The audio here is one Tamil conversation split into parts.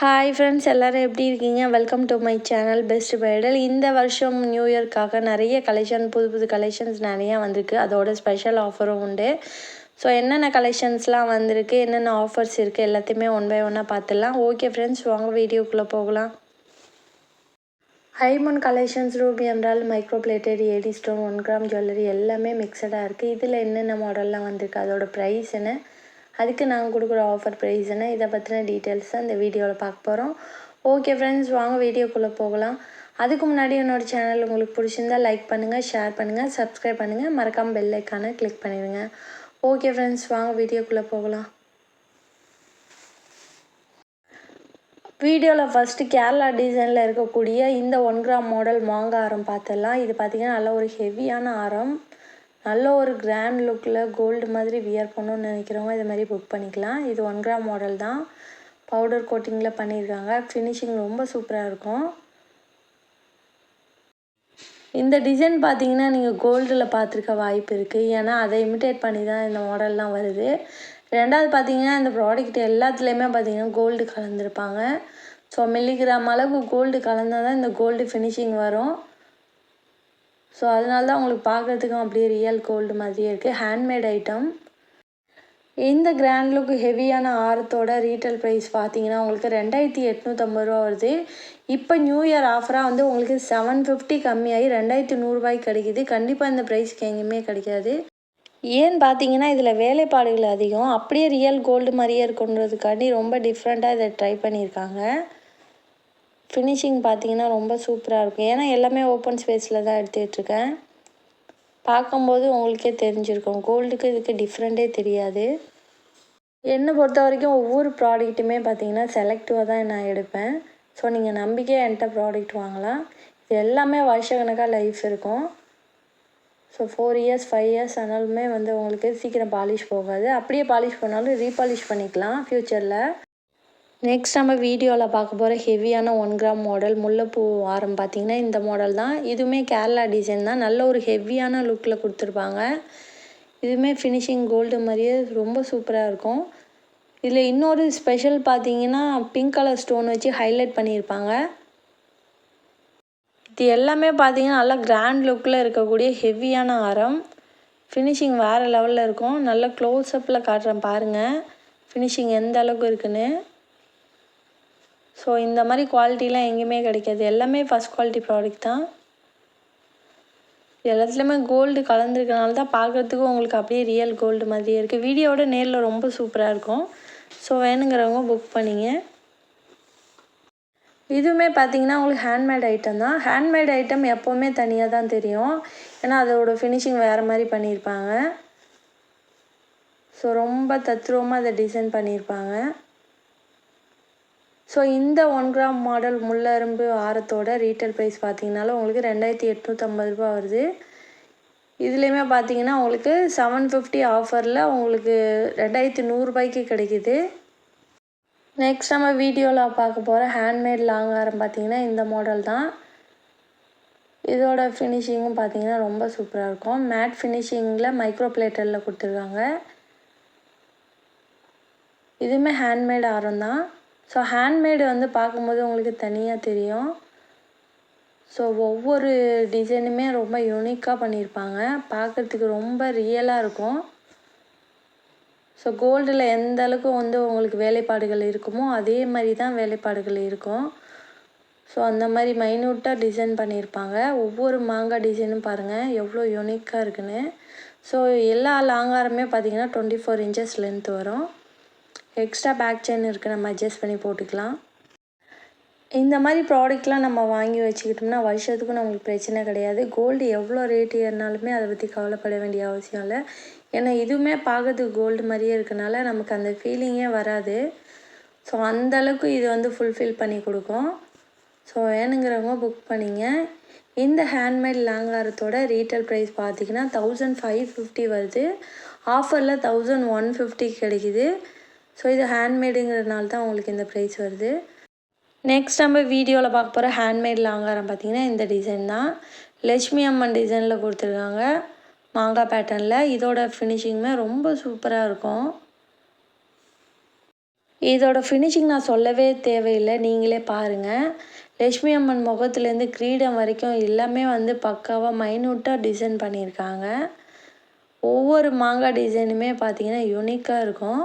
ஹாய் ஃப்ரெண்ட்ஸ் எல்லோரும் எப்படி இருக்கீங்க? Welcome to my channel best பைடல் இந்த வருஷம் நியூ இயர்க்காக நிறைய கலெக்ஷன் புது புது கலெக்ஷன்ஸ் நிறையா வந்திருக்கு. அதோட ஸ்பெஷல் ஆஃபரும் உண்டு. ஸோ என்னென்ன கலெக்ஷன்ஸ்லாம் வந்திருக்கு என்னென்ன ஆஃபர்ஸ் இருக்குது எல்லாத்தையுமே ஒன் பை ஒன்னாக பார்த்துடலாம். ஓகே ஃப்ரெண்ட்ஸ் வாங்க வீடியோக்குள்ளே போகலாம். ஹைமன் கலெக்ஷன்ஸ் ரூபி என்றால் micro plated AD stone one gram jewellery எல்லாமே மிக்சடாக இருக்குது இதில் என்னென்ன மாடல்லாம் வந்திருக்கு அதோட ப்ரைஸ் என்ன? அதுக்கு நாங்கள் கொடுக்குற ஆஃபர் ப்ரைஸ் இதை பற்றின டீட்டெயில்ஸ் தான் இந்த வீடியோவில் பார்க்க போகிறோம் ஓகே ஃப்ரெண்ட்ஸ் வாங்க வீடியோக்குள்ளே போகலாம். அதுக்கு முன்னாடி என்னோடய சேனல் உங்களுக்கு பிடிச்சிருந்தா லைக் பண்ணுங்கள் ஷேர் பண்ணுங்கள் சப்ஸ்கிரைப் பண்ணுங்கள் மறக்காமல் பெல் ஐக்கானை கிளிக் பண்ணிடுங்க. ஓகே ஃப்ரெண்ட்ஸ் வாங்க வீடியோக்குள்ளே போகலாம். வீடியோவில் ஃபஸ்ட்டு கேரளா டிசைனில் இருக்கக்கூடிய இந்த ஒன் கிராம் மாடல் மாங்காய் ஆரம் பார்த்துடலாம். இது பார்த்திங்கன்னா நல்ல ஒரு ஹெவியான ஆரம். நல்ல ஒரு கிராண்ட் லுக்கில் கோல்டு மாதிரி வியர் பண்ணணும்னு நினைக்கிறவங்க இது மாதிரி புக் பண்ணிக்கலாம். இது ஒன் கிராம் மாடல் தான். பவுடர் கோட்டிங்கில் பண்ணியிருக்காங்க. ஃபினிஷிங் ரொம்ப சூப்பராக இருக்கும். இந்த டிசைன் பார்த்தீங்கன்னா நீங்கள் கோல்டில் பார்த்துருக்க வாய்ப்பு இருக்குது ஏன்னா அதை இமிட்டேட் பண்ணி தான் இந்த மாடல்லாம் வருது. ரெண்டாவது பார்த்தீங்கன்னா இந்த ப்ராடக்ட் எல்லாத்துலேயுமே பார்த்தீங்கன்னா கோல்டு கலந்துருப்பாங்க. ஸோ மில்லிகிராம் அளவுக்கு கோல்டு கலந்தால் தான் இந்த கோல்டு ஃபினிஷிங் வரும். ஸோ அதனால தான் உங்களுக்கு பார்க்குறதுக்கும் அப்படியே ரியல் கோல்டு மாதிரியே இருக்குது ஹேண்ட்மேட் ஐட்டம் இந்த கிராண்ட் லுக் ஹெவியான ஆரத்தோட ரீட்டைல் ப்ரைஸ் பார்த்தீங்கன்னா உங்களுக்கு ரெண்டாயிரத்தி எட்நூற்றம்பது ரூபா வருது. இப்போ நியூ இயர் ஆஃபராக வந்து உங்களுக்கு செவன் ஃபிஃப்டி கம்மியாகி ரெண்டாயிரத்தி நூறுரூபாய்க்கு கிடைக்கிது. கண்டிப்பாக இந்த ப்ரைஸ்க்கு எங்கேயுமே கிடைக்காது. ஏன்னு பார்த்தீங்கன்னா இதில் வேலைப்பாடுகள் அதிகம். அப்படியே ரியல் கோல்டு மாதிரியே இருக்குன்றதுக்காண்டி ரொம்ப டிஃப்ரெண்ட்டாக இதை ட்ரை பண்ணியிருக்காங்க. ஃபினிஷிங் பார்த்தீங்கன்னா ரொம்ப சூப்பராக இருக்கும். ஏன்னா எல்லாமே ஓப்பன் ஸ்பேஸில் தான் எடுத்துகிட்ருக்கேன் பார்க்கும்போது உங்களுக்கே தெரிஞ்சிருக்கும். கோல்டுக்கு இதுக்கு டிஃப்ரெண்ட்டே தெரியாது. என்னை பொறுத்த வரைக்கும் ஒவ்வொரு ப்ராடக்ட்டுமே பார்த்தீங்கன்னா செலக்டிவாக தான் நான் எடுப்பேன். ஸோ நீங்கள் நம்பிக்கையாக என்கிட்ட ப்ராடக்ட் வாங்கலாம். இது எல்லாமே வருஷக்கணக்காக லைஃப் இருக்கும். So four years five years ஆனாலுமே வந்து உங்களுக்கு சீக்கிரம் பாலிஷ் போகாது. அப்படியே பாலிஷ் பண்ணாலும் ரீபாலிஷ் பண்ணிக்கலாம் ஃப்யூச்சரில் நெக்ஸ்ட் நம்ம வீடியோவில் பார்க்க போகிற ஹெவியான ஒன் கிராம் மாடல் முல்லைப்பூ ஆரம் பார்த்திங்கன்னா இந்த மாடல் தான். இதுவுமே கேரளா டிசைன் தான். நல்ல ஒரு ஹெவியான லுக்கில் கொடுத்துருப்பாங்க. இதுவுமே ஃபினிஷிங் கோல்டு மாதிரியே ரொம்ப சூப்பராக இருக்கும். இதில் இன்னொரு ஸ்பெஷல் பார்த்தீங்கன்னா பிங்க் கலர் ஸ்டோன் வச்சு ஹைலைட் பண்ணியிருப்பாங்க. இது எல்லாமே பார்த்தீங்கன்னா நல்லா கிராண்ட் லுக்கில் இருக்கக்கூடிய ஹெவியான ஆரம். ஃபினிஷிங் வேறு லெவலில் இருக்கும். நல்ல க்ளோஸ்அப்பில் காட்டுறேன் பாருங்கள் ஃபினிஷிங் எந்த அளவுக்கு இருக்குன்னு. ஸோ இந்த மாதிரி குவாலிட்டிலாம் எங்கேயுமே கிடைக்காது. எல்லாமே ஃபஸ்ட் குவாலிட்டி ப்ராடக்ட் தான். எல்லாத்துலேயுமே கோல்டு கலந்துருக்கனால தான் பார்க்குறதுக்கும் உங்களுக்கு அப்படியே ரியல் கோல்டு மாதிரியே இருக்குது வீடியோட நேரில் ரொம்ப சூப்பராக இருக்கும். ஸோ வேணுங்கிறவங்க புக் பண்ணிங்க. இதுவுமே பார்த்தீங்கன்னா உங்களுக்கு ஹேண்ட்மேட் ஐட்டம் தான். ஹேண்ட்மேட் ஐட்டம் எப்போவுமே தனியாக தான் தெரியும். ஏன்னா அதோட ஃபினிஷிங் வேறு மாதிரி பண்ணியிருப்பாங்க. ஸோ ரொம்ப தத்ரூபமாக அதை டிசைன் பண்ணியிருப்பாங்க. ஸோ இந்த ஒன் கிராம் மாடல் முள்ளரும்பு ஆரத்தோட ரீட்டைல் ப்ரைஸ் பார்த்தீங்கனாலும் உங்களுக்கு ரெண்டாயிரத்தி எட்நூற்றம்பது ரூபா வருது. இதுலேயுமே பார்த்தீங்கன்னா உங்களுக்கு செவன் ஃபிஃப்டி ஆஃபரில் உங்களுக்கு ரெண்டாயிரத்தி நூறுரூபாய்க்கு கிடைக்கிது. நெக்ஸ்ட் நம்ம வீடியோவில் பார்க்க போகிற ஹேண்ட்மேட் லாங் ஆரம் பார்த்தீங்கன்னா இந்த மாடல் தான். இதோட ஃபினிஷிங்கும் பார்த்தீங்கன்னா ரொம்ப சூப்பராக இருக்கும். மேட் ஃபினிஷிங்கில் மைக்ரோ பிளேட்டரில் கொடுத்துருக்காங்க. இதுவுமே ஹேண்ட்மேட் ஆரம் தான். ஸோ ஹேண்ட்மேடு வந்து பார்க்கும்போது உங்களுக்கு தனியாக தெரியும். ஸோ ஒவ்வொரு டிசைனுமே ரொம்ப யூனிக்காக பண்ணியிருப்பாங்க. பார்க்குறதுக்கு ரொம்ப ரியலாக இருக்கும். ஸோ கோல்டில் எந்த அளவுக்கு வந்து உங்களுக்கு வேலைப்பாடுகள் இருக்குமோ அதே மாதிரி தான் வேலைப்பாடுகள் இருக்கும். ஸோ அந்த மாதிரி மைன்யூட்டாக டிசைன் பண்ணியிருப்பாங்க. ஒவ்வொரு மாங்காய் டிசைனும் பாருங்கள் எவ்வளோ யூனிக்காக இருக்குன்னு. ஸோ எல்லா லாங்காரமே பார்த்திங்கன்னா டுவெண்ட்டி ஃபோர் இன்ச்சஸ் லென்த் வரும். எக்ஸ்ட்ரா பேக் செயின் இருக்குது நம்ம அட்ஜஸ்ட் பண்ணி போட்டுக்கலாம். இந்த மாதிரி ப்ராடக்ட்லாம் நம்ம வாங்கி வச்சுக்கிட்டோம்னா வருஷத்துக்கும் நம்மளுக்கு பிரச்சனை கிடையாது. கோல்டு எவ்வளோ ரேட்டு ஏறினாலுமே அதை பற்றி கவலைப்பட வேண்டிய அவசியம் இல்லை. ஏன்னா இதுவுமே பார்க்கறதுக்கு கோல்டு மாதிரியே இருக்கனால நமக்கு அந்த ஃபீலிங்கே வராது. ஸோ அந்தளவுக்கு இது வந்து ஃபுல்ஃபில் பண்ணி கொடுக்கும். ஸோ வேணுங்கிறவங்க புக் பண்ணிங்க. இந்த ஹேண்ட்மேட் லாங்காரத்தோட ரீட்டைல் ப்ரைஸ் பார்த்திங்கன்னா தௌசண்ட் ஃபைவ் ஃபிஃப்டி வருது. ஆஃபரில் தௌசண்ட் ஒன் ஃபிஃப்டி கிடைக்கிது. ஸோ இது ஹேண்ட்மேடுங்கிறதுனால தான் உங்களுக்கு இந்த ப்ரைஸ் வருது. நெக்ஸ்ட் நம்ம வீடியோவில் பார்க்க போகிற ஹேண்ட்மேட் லாங்காரம் பார்த்திங்கன்னா இந்த டிசைன் தான். லட்சுமி அம்மன் டிசைனில் கொடுத்துருக்காங்க. மாங்காய் பேட்டர்னில் இதோட ஃபினிஷிங்குமே ரொம்ப சூப்பராக இருக்கும். இதோட ஃபினிஷிங் நான் சொல்லவே தேவையில்லை. நீங்களே பாருங்கள் லட்சுமி அம்மன் முகத்துலேருந்து கிரீடம் வரைக்கும் எல்லாமே வந்து பக்காவாக மைனூட்டாக டிசைன் பண்ணியிருக்காங்க. ஒவ்வொரு மாங்காய் டிசைனுமே பார்த்தீங்கன்னா யூனிக்காக இருக்கும்.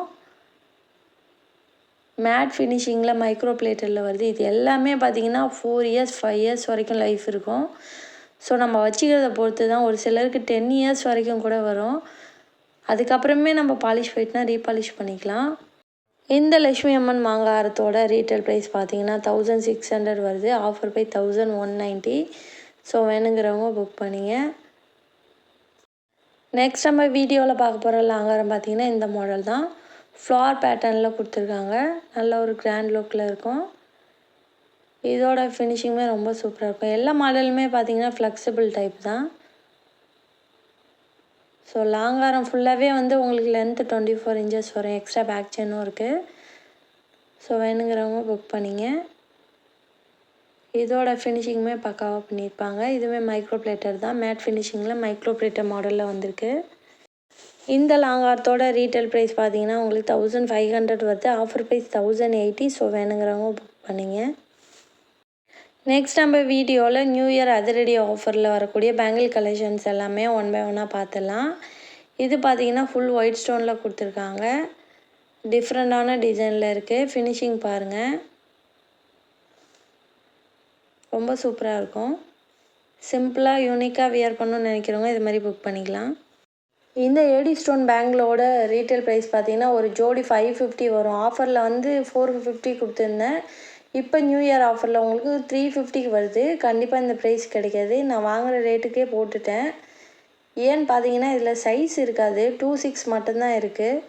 மேட் ஃபினிஷிங்கில் மைக்ரோ பிளேட்டரில் வருது. இது எல்லாமே பார்த்திங்கன்னா ஃபோர் இயர்ஸ் ஃபைவ் இயர்ஸ் வரைக்கும் லைஃப் இருக்கும். ஸோ நம்ம வச்சுக்கிறத பொறுத்து தான் ஒரு சிலருக்கு டென் இயர்ஸ் வரைக்கும் கூட வரும். அதுக்கப்புறமே நம்ம பாலிஷ் போயிட்டுனா ரீபாலிஷ் பண்ணிக்கலாம். இந்த லக்ஷ்மி அம்மன் மாங்காரத்தோட ரீட்டைல் ப்ரைஸ் பார்த்தீங்கன்னா தௌசண்ட் சிக்ஸ் ஹண்ட்ரட் வருது. Offer by thousand one ninety so வேணுங்கிறவங்க புக் பண்ணிங்க. நெக்ஸ்ட் நம்ம வீடியோவில் பார்க்க போகிற லாங்காரம் பார்த்தீங்கன்னா இந்த மாடல் தான். ஃப்ளார் பேட்டர்னில் கொடுத்துருக்காங்க. நல்ல ஒரு கிராண்ட் லுக்கில் இருக்கும். இதோட ஃபினிஷிங்குமே ரொம்ப சூப்பராக இருக்கும். எல்லா மாடலுமே பார்த்தீங்கன்னா ஃப்ளெக்சிபிள் டைப் தான். ஸோ லாங்காரம் ஃபுல்லாகவே வந்து உங்களுக்கு லென்த்து டுவெண்ட்டி ஃபோர் இன்ச்சஸ் வரும் எக்ஸ்ட்ரா பேக் செயினும் இருக்குது ஸோ வேணுங்கிறவங்க புக் பண்ணிங்க. இதோட ஃபினிஷிங்குமே பக்காவாக பண்ணியிருப்பாங்க இதுவுமே மைக்ரோ பிளேட்டர் தான். மேட் ஃபினிஷிங்கில் மைக்ரோ பிளேட்டர் மாடலில் வந்திருக்கு. இந்த லாங்காரத்தோட ரீட்டைல் ப்ரைஸ் பார்த்தீங்கன்னா உங்களுக்கு தௌசண்ட் ஃபைவ் ஹண்ட்ரட் வருது offer price thousand eighty so வேணுங்கிறவங்க புக் பண்ணிங்க. நெக்ஸ்ட் நம்ம வீடியோவில் நியூ இயர் அதிரடி ஆஃபரில் வரக்கூடிய பேங்கிள் கலெக்ஷன்ஸ் எல்லாமே ஒன் பை ஒன்னாக பார்த்துடலாம் இது பார்த்தீங்கன்னா ஃபுல் ஒயிட் ஸ்டோனில் கொடுத்துருக்காங்க. டிஃப்ரெண்ட்டான டிசைனில் இருக்குது ஃபினிஷிங் பாருங்கள் ரொம்ப சூப்பராக இருக்கும். சிம்பிளாக யூனிக்காக வியர் பண்ணணும்னு நினைக்கிறவங்க இது மாதிரி புக் பண்ணிக்கலாம். இந்த ஏடி ஸ்டோன் பேங்கிளோட ரீட்டைல் ப்ரைஸ் பார்த்தீங்கன்னா ஒரு ஜோடி ஃபைவ் ஃபிஃப்டி வரும். ஆஃபரில் வந்து ஃபோர் ஃபிஃப்டி கொடுத்துருந்தேன். இப்போ நியூ இயர் ஆஃபரில் உங்களுக்கு த்ரீ ஃபிஃப்டிக்கு வருது. கண்டிப்பாக இந்த ப்ரைஸ் கிடைக்காது. நான் வாங்குகிற ரேட்டுக்கே போட்டுட்டேன். ஏன்னு பார்த்தீங்கன்னா இதில் சைஸ் இருக்காது. டூ சிக்ஸ் மட்டும்தான் இருக்குது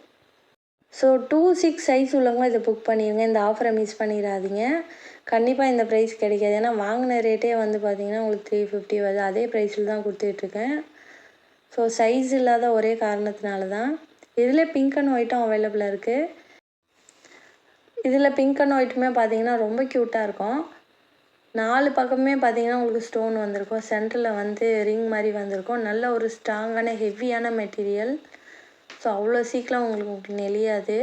ஸோ டூ சிக்ஸ் சைஸ் உள்ளவங்க இதை புக் பண்ணிடுங்க இந்த ஆஃபரை மிஸ் பண்ணிடாதீங்க. கண்டிப்பாக இந்த ப்ரைஸ் கிடைக்காது. ஏன்னா வாங்கின ரேட்டே வந்து பார்த்தீங்கன்னா உங்களுக்கு த்ரீ ஃபிஃப்டி வருது. அதே ப்ரைஸில் தான் கொடுத்துட்ருக்கேன் ஸோ சைஸ் இல்லாத ஒரே காரணத்தினால தான் இதில் பிங்க் அண்ட் ஒயிட்டும் அவைலபிளாக இருக்குது இதில் பிங்க் அண்ட் ஒயிட்டுமே பார்த்தீங்கன்னா ரொம்ப க்யூட்டாக இருக்கும். நாலு பக்கமே பார்த்தீங்கன்னா உங்களுக்கு ஸ்டோன் வந்திருக்கும். சென்டரில் வந்து ரிங் மாதிரி வந்திருக்கும். நல்ல ஒரு ஸ்ட்ராங்கான ஹெவியான மெட்டீரியல் ஸோ அவ்வளோ சீக்கிரம் உங்களுக்கு நெளியாது.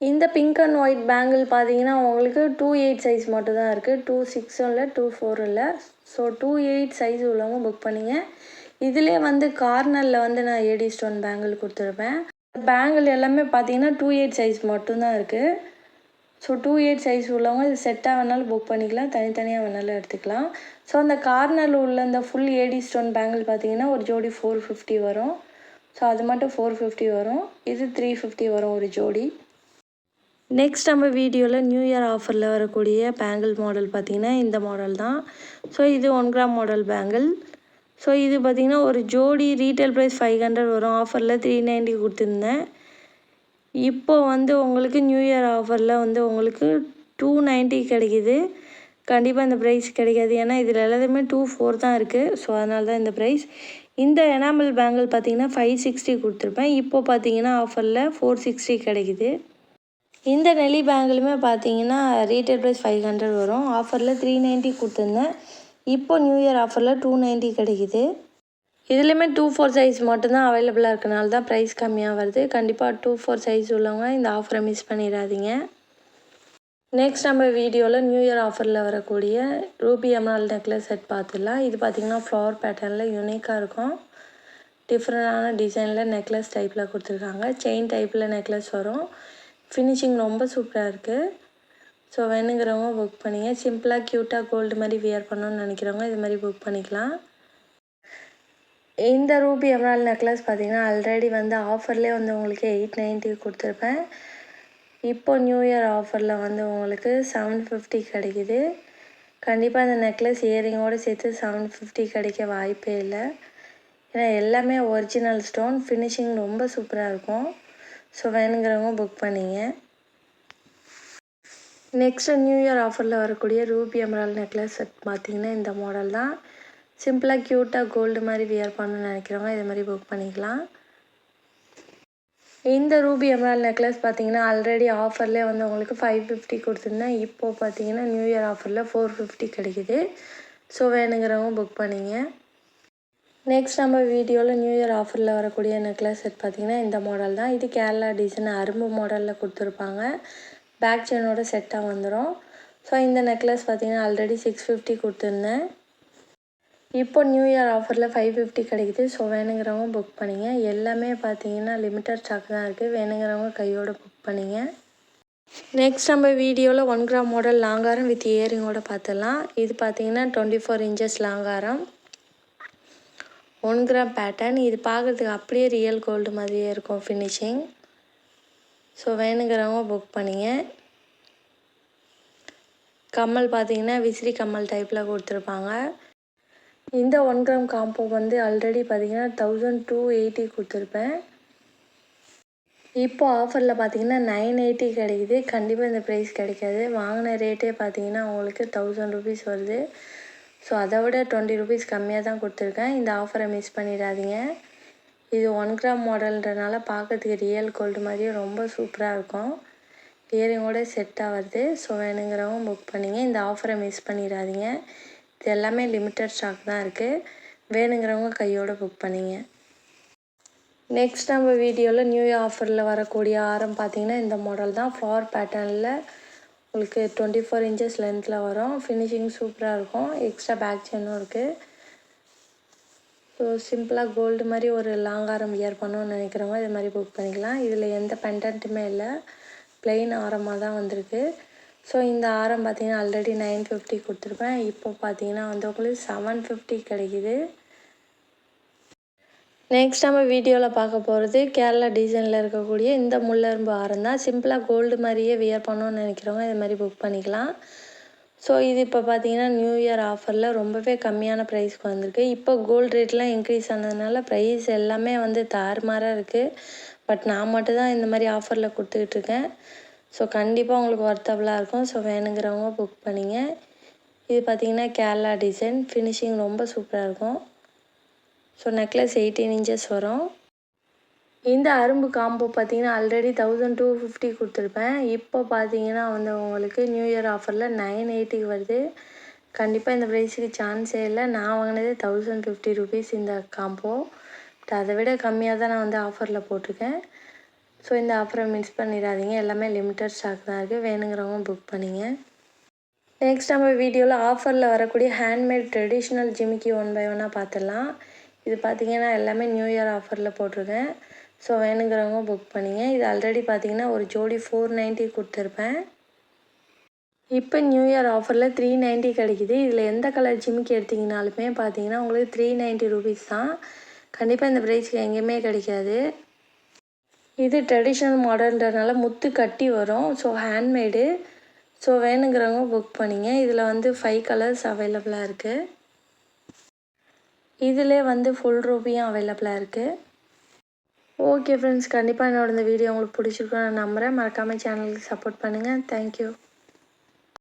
இந்த பிங்க் அண்ட் ஒயிட் பேங்கிள் பார்த்தீங்கன்னா உங்களுக்கு டூ எயிட் சைஸ் மட்டும் தான் இருக்குது டூ சிக்ஸும் இல்லை டூ ஃபோரும் இல்லை. ஸோ டூ எயிட் சைஸ் உள்ளவங்க புக் பண்ணிங்க. இதிலே வந்து கார்னரில் வந்து நான் ஏடி ஸ்டோன் பேங்கிள் கொடுத்துருப்பேன். பேங்கிள் எல்லாமே பார்த்தீங்கன்னா டூ எயிட் சைஸ் மட்டும்தான் இருக்குது ஸோ டூ எயிட் சைஸ் உள்ளவங்க இது செட்டாக வேணாலும் புக் பண்ணிக்கலாம். தனித்தனியாக வேணாலும் எடுத்துக்கலாம். ஸோ அந்த கார்னரில் உள்ள இந்த ஃபுல் ஏடி ஸ்டோன் பேங்கிள் பார்த்தீங்கன்னா ஒரு ஜோடி ஃபோர் ஃபிஃப்டி வரும். ஸோ அது மட்டும் ஃபோர் ஃபிஃப்டி வரும். இது த்ரீ ஃபிஃப்டி வரும் ஒரு ஜோடி. நெக்ஸ்ட் நம்ம வீடியோவில் நியூ இயர் ஆஃபரில் வரக்கூடிய பேங்கிள் மாடல் பார்த்திங்கன்னா இந்த மாடல் தான். ஸோ இது one gram model bangle so இது பார்த்திங்கன்னா ஒரு ஜோடி ரீட்டைல் ப்ரைஸ் ஃபைவ் ஹண்ட்ரட் வரும். ஆஃபரில் த்ரீ நைன்ட்டி கொடுத்துருந்தேன். இப்போ வந்து உங்களுக்கு நியூ இயர் ஆஃபரில் வந்து உங்களுக்கு டூ நைன்ட்டி கிடைக்கிது. கண்டிப்பாக இந்த ப்ரைஸ் கிடைக்காது. ஏன்னா இதில் எல்லாத்துமே டூ ஃபோர் தான் இருக்குது ஸோ அதனால தான் இந்த ப்ரைஸ் இந்த எனாமல் பேங்கிள் பார்த்தீங்கன்னா ஃபைவ் சிக்ஸ்டி கொடுத்துருப்பேன். இப்போ பார்த்தீங்கன்னா ஆஃபரில் ஃபோர் சிக்ஸ்டி கிடைக்குது. இந்த நெல்லி பேங்கிளுமே பார்த்தீங்கன்னா ரீட்டைல் ப்ரைஸ் ஃபைவ் ஹண்ட்ரட் வரும். ஆஃபரில் த்ரீ நைன்ட்டி கொடுத்துருந்தேன். இப்போ நியூ இயர் ஆஃபரில் டூ நைன்ட்டி கிடைக்குது. இதுலேயுமே டூ ஃபோர் சைஸ் மட்டும்தான் அவைலபிளாக இருக்கனால தான் ப்ரைஸ் கம்மியாக வருது. கண்டிப்பாக டூ ஃபோர் சைஸ் உள்ளவங்க இந்த ஆஃபரை மிஸ் பண்ணிடாதீங்க. நெக்ஸ்ட் நம்ம வீடியோவில் நியூ இயர் ஆஃபரில் வரக்கூடிய ரூபி எம்னால் நெக்லஸ் செட் பார்த்துடலாம். இது பார்த்திங்கன்னா ஃப்ளவர் பேட்டர்னில் யூனிக்காக இருக்கும். டிஃப்ரெண்டான டிசைனில் நெக்லஸ் டைப்பில் கொடுத்துருக்காங்க. செயின் டைப்பில் நெக்லஸ் வரும். ஃபினிஷிங் ரொம்ப சூப்பராக இருக்குது ஸோ வேணுங்கிறவங்க புக் பண்ணிங்க. சிம்பிளாக க்யூட்டாக கோல்டு மாதிரி வியர் பண்ணணும்னு நினைக்கிறவங்க இது மாதிரி புக் பண்ணிக்கலாம். இந்த ரூபி எம்ரால் நெக்லஸ் பார்த்திங்கன்னா ஆல்ரெடி வந்து ஆஃபர்லேயே வந்து உங்களுக்கு எயிட் நைன்ட்டி கொடுத்துருப்பேன். இப்போ நியூ இயர் ஆஃபரில் வந்து உங்களுக்கு செவன் ஃபிஃப்டி கிடைக்கிது. கண்டிப்பாக இந்த நெக்லஸ் இயரிங்கோடு சேர்த்து செவன் ஃபிஃப்டி கிடைக்க வாய்ப்பே இல்லை. ஏன்னா எல்லாமே ஒரிஜினல் ஸ்டோன் ஃபினிஷிங் ரொம்ப சூப்பராக இருக்கும். ஸோ வேணுங்கிறவங்க புக் பண்ணிங்க. நெக்ஸ்ட்டு நியூ இயர் ஆஃபரில் வரக்கூடிய ரூபி எமரால் நெக்லஸ் செட் பார்த்திங்கன்னா இந்த மாடல் தான். சிம்பிளாக க்யூட்டாக கோல்டு மாதிரி வியர் பண்ணணும்னு நினைக்கிறவங்க இது மாதிரி புக் பண்ணிக்கலாம். இந்த ரூபி எமரால் நெக்லஸ் பார்த்தீங்கன்னா ஆல்ரெடி ஆஃபர்லேயே வந்து உங்களுக்கு ஃபைவ் ஃபிஃப்டி கொடுத்துருந்தேன் இப்போது பார்த்தீங்கன்னா நியூ இயர் ஆஃபரில் ஃபோர் ஃபிஃப்டி கிடைக்குது. ஸோ வேணுங்கிறவங்க புக் பண்ணிங்க. நெக்ஸ்ட் நம்ம வீடியோவில் நியூ இயர் ஆஃபரில் வரக்கூடிய நெக்லஸ் செட் பார்த்திங்கன்னா இந்த மாடல் தான். இது கேரளா டிசைன் அரும்பு மாடலில் கொடுத்துருப்பாங்க. பேக் செயினோட செட்டாக வந்துடும் ஸோ இந்த நெக்லஸ் பார்த்திங்கன்னா ஆல்ரெடி சிக்ஸ் ஃபிஃப்டி கொடுத்துருந்தேன். இப்போ நியூ இயர் ஆஃபரில் ஃபைவ் ஃபிஃப்டி கிடைக்குது. ஸோ வேணுங்கிறவங்க புக் பண்ணிங்க. எல்லாமே பார்த்தீங்கன்னா லிமிட்டட் ஸ்டாக் தான் இருக்குது வேணுங்கிறவங்க கையோடு புக் பண்ணிங்க. நெக்ஸ்ட் நம்ம வீடியோவில் ஒன் கிராம் மாடல் லாங்காரம் வித் இயரிங்கோட பார்த்துடலாம். இது பார்த்தீங்கன்னா டுவெண்ட்டி ஃபோர் இன்ச்சஸ் லாங்காரம் ஒன் கிராம் பேட்டர்ன் இது பார்க்குறதுக்கு அப்படியே ரியல் கோல்டு மாதிரியே இருக்கும் ஃபினிஷிங் ஸோ வேணுங்கிறவங்க புக் பண்ணிங்க. கம்மல் பார்த்தீங்கன்னா விசிறி கம்மல் டைப்பில் கொடுத்துருப்பாங்க. இந்த ஒன் கிராம் காம்போ வந்து ஆல்ரெடி பார்த்தீங்கன்னா தௌசண்ட் டூ எயிட்டி கொடுத்துருப்பேன். இப்போ ஆஃபரில் பார்த்தீங்கன்னா நைன் எயிட்டி கிடைக்குது. கண்டிப்பாக இந்த ப்ரைஸ் கிடைக்காது. வாங்கின ரேட்டே பார்த்தீங்கன்னா உங்களுக்கு தௌசண்ட் ருபீஸ் வருது. ஸோ அதை விட டுவெண்ட்டி ருபீஸ் கம்மியாக தான் கொடுத்துருக்கேன். இந்த ஆஃபரை மிஸ் பண்ணிடாதீங்க. இது ஒன் கிராம் மாடல்ன்றனால பார்க்கறதுக்கு ரியல் கோல்டு மாதிரியே ரொம்ப சூப்பராக இருக்கும். இயரிங்கோட செட் ஆகிறது ஸோ வேணுங்கிறவங்க புக் பண்ணிங்க. இந்த ஆஃபரை மிஸ் பண்ணிடாதீங்க. இது எல்லாமே லிமிட்டட் ஸ்டாக் தான் இருக்குது வேணுங்கிறவங்க கையோடு புக் பண்ணிங்க. நெக்ஸ்ட் நம்ம வீடியோவில் நியூ இயர் ஆஃபரில் வரக்கூடிய ஆரம் பார்த்திங்கன்னா இந்த மாடல் தான். ஃப்ளார் பேட்டர்னில் உங்களுக்கு டுவெண்ட்டி ஃபோர் இன்ச்சஸ் லென்த்தில் வரும். ஃபினிஷிங் சூப்பராக இருக்கும். எக்ஸ்ட்ரா பேக் செயினும் இருக்குது ஸோ சிம்பிளாக கோல்டு மாதிரி ஒரு லாங் ஆரம் வியர் பண்ணணும்னு நினைக்கிறவங்க இது மாதிரி புக் பண்ணிக்கலாம். இதில் எந்த பெண்டன்ட்டுமே இல்லை. பிளெயின் ஆரமாக தான் வந்திருக்கு. ஸோ இந்த ஆரம் பார்த்திங்கன்னா ஆல்ரெடி நைன் ஃபிஃப்டி கொடுத்துருப்பேன். இப்போ பார்த்தீங்கன்னா வந்து உங்களுக்கு செவன் ஃபிஃப்டி கிடைக்குது. நெக்ஸ்ட் நம்ம வீடியோவில் பார்க்க போகிறது கேரளா டிசைனில் இருக்கக்கூடிய இந்த முள்ளரும்பு ஆரம் தான். சிம்பிளாக கோல்டு மாதிரியே வியர் பண்ணணும்னு நினைக்கிறவங்க இது மாதிரி புக் பண்ணிக்கலாம். ஸோ இது இப்போ பார்த்தீங்கன்னா நியூ இயர் ஆஃபரில் ரொம்பவே கம்மியான ப்ரைஸ்க்கு வந்திருக்கு. இப்போ கோல்டு ரேட்லாம் இன்க்ரீஸ் ஆனதுனால ப்ரைஸ் எல்லாமே வந்து தாறுமாறாக இருக்குது பட் நான் மட்டும் தான் இந்த மாதிரி ஆஃபரில் கொடுத்துக்கிட்டு இருக்கேன். ஸோ கண்டிப்பாக உங்களுக்கு ஒர்த்தபுளாக இருக்கும். ஸோ வேணுங்கிறவங்க புக் பண்ணிங்க. இது பார்த்திங்கன்னா கேரளா டிசைன் ஃபினிஷிங் ரொம்ப சூப்பராக இருக்கும். ஸோ நெக்லஸ் எயிட்டீன் இன்ச்சஸ் வரும். இந்த அரும்பு காம்போ பார்த்தீங்கன்னா ஆல்ரெடி தௌசண்ட் டூ ஃபிஃப்டி கொடுத்துருப்பேன். இப்போ பார்த்தீங்கன்னா வந்து உங்களுக்கு நியூ இயர் ஆஃபரில் நைன் எயிட்டிக்கு வருது. கண்டிப்பாக இந்த ப்ரைஸுக்கு சான்ஸே இல்லை. நான் வாங்கினதே தௌசண்ட் ஃபிஃப்டி ருபீஸ் இந்த காம்போ பட் அதை விட கம்மியாக தான் நான் வந்து ஆஃபரில் போட்டிருக்கேன். ஸோ இந்த ஆஃபரை மிஸ் பண்ணிடாதீங்க. எல்லாமே லிமிட்டட் ஸ்டாக் தான் இருக்குது வேணுங்கிறவங்க புக் பண்ணிங்க. நெக்ஸ்ட் நம்ம வீடியோவில் ஆஃபரில் வரக்கூடிய ஹேண்ட்மேட் ட்ரெடிஷ்னல் ஜிமிக்கி ஒன் பை ஒன்னாக பார்த்துடலாம் இது பார்த்திங்கன்னா எல்லாமே நியூ இயர் ஆஃபரில் போட்டிருக்கேன். ஸோ வேணுங்கிறவங்க புக் பண்ணிங்க. இது ஆல்ரெடி பார்த்திங்கன்னா ஒரு ஜோடி ஃபோர் நைன்ட்டி கொடுத்துருப்பேன். இப்போ நியூ இயர் ஆஃபரில் த்ரீ நைன்ட்டி கிடைக்கிது. இதில் எந்த கலர் ஜிமிக்கு எடுத்திங்கனாலுமே பார்த்தீங்கன்னா உங்களுக்கு த்ரீ நைன்ட்டி ருபீஸ் தான். கண்டிப்பாக இந்த ப்ரைஸ்க்கு எங்கேயுமே கிடைக்காது. இது ட்ரெடிஷ்னல் மாடல்ன்றதுனால முத்து கட்டி வரும். ஸோ ஹேண்ட்மேடு ஸோ வேணுங்கிறவங்க புக் பண்ணிங்க. இதில் வந்து ஃபைவ் கலர்ஸ் அவைலபிளாக இருக்குது இதிலே வந்து ஃபுல் ரூபியும் அவைலபிளாக இருக்குது ஓகே ஃப்ரெண்ட்ஸ் கண்டிப்பாக என்னோட இந்த வீடியோ உங்களுக்கு பிடிச்சிருக்கோன்னு நான் நம்புகிறேன் மறக்காமல் சேனலுக்கு சப்போர்ட் பண்ணுங்கள் தேங்க்யூ